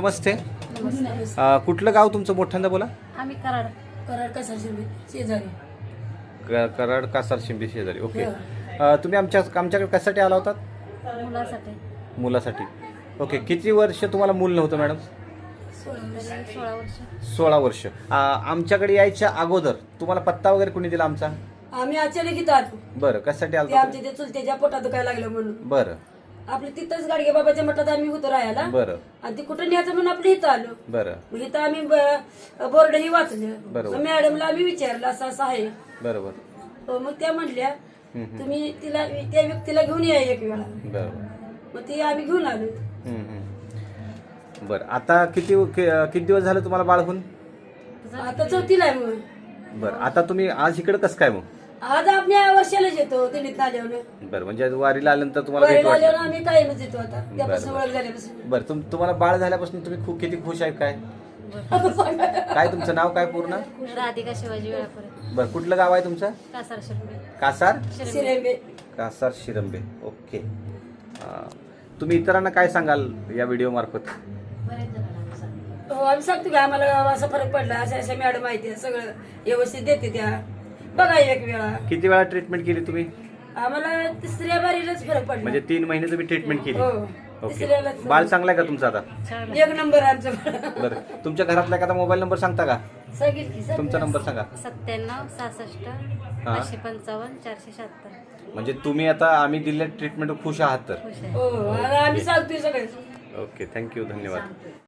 नमस्ते. अ, कुठलं गाव तुमचं? मोठ्यांदा बोला. आम्ही कराड कराड कसा शिरवी शेजारी. क- कराड कासार शिंपी शेजारी. ओके. अ, तुम्ही आमच्या आमच्याकडे कशासाठी आला होतात मुलासाठी. मुलासाठी. ओके. किती वर्ष तुम्हाला मूल नव्हतं मॅडम? सोळा वर्ष. सोळा वर्ष. अ, आमच्याकडे यायच्या अगोदर तुम्हाला पत्ता वगैरे कोणी दिला आमचा? आम्ही अचानक इथं आलो बरं कशासाठी ते आला आमच्या ते चुलत्याच्या पोटात दुखायला लागलं म्हणून. बरं. आपलं तिथंच गाडगे बाबाच्या मठात आम्ही होतो राहायला. बरं. आणि ते कुठं न्यायचं म्हणून आपलं इथं आलो. बरं. मग इथं आम्ही बोर्डही वाचलं. मग मॅडमला आम्ही विचारलं असं असं आहे. बरोबर. हो, मग त्या म्हणल्या तुम्ही तिला त्या व्यक्तीला घेऊन या एक वेळा. बरोबर. मग ती आम्ही घेऊन आलो. बरं. आता किती कि- किती दिवस झालं तुम्हाला बाळ होऊन? आता चौथीला आहे मग. बरं. आता तुम्ही आज इकडे कसं काय मग? आज आपल्या वर्षालाच येतो दिल्लीत आल्यावर बरं म्हणजे आल्यानंतर आल्यानंतर तुम्हाला भेट वरील वाटली आम्ही कायमच येतो आता. त्यापासून ओळख झाल्यापासून. बरं तुम तुम्हाला बाळ झाल्यापासून तुम्ही खूप किती खुश आहे काय? काय तुमचं नाव काय पूर्ण? राधिका शिवाजी वेळापर्यंत बरं कुठलं गाव आहे तुमचं? कासार शिरबे. कासार? सिरेंबे कासार शिरंबे. ओके. अं, तुम्ही इतरांना काय सांगाल या व्हिडिओ मार्फत? आम्ही. हो आम्ही सांगतो की आम्हाला असा फरक पडला अशा अशा मॅडम माहिती सगळं व्यवस्थित देते त्या. बघा एक वेळा. किती वेळा ट्रीटमेंट केली तुम्ही? आम्हाला तिसऱ्या बारीलाच फरक पडला. म्हणजे तीन महिने तुम्ही ट्रीटमेंट केली. हो ओके तिसऱ्यालाच बाळ चांगलं आहे का तुमचं आता? एक नंबर आमचं. बरं. तुमच्या घरातला एखादा मोबाईल नंबर सांगता का? तुमचा नंबर सांगा. सत्त्याण्णव सहासष्ट हा. पाचशे पंचावन्न चारशे शहात्तर. म्हणजे तुम्ही आता आम्ही दिलेल्या ट्रीटमेंट खुश आहात तर. खुश आहे. हो आणि आम्ही सांगतोय सगळं. ओके थँक्यू धन्यवाद.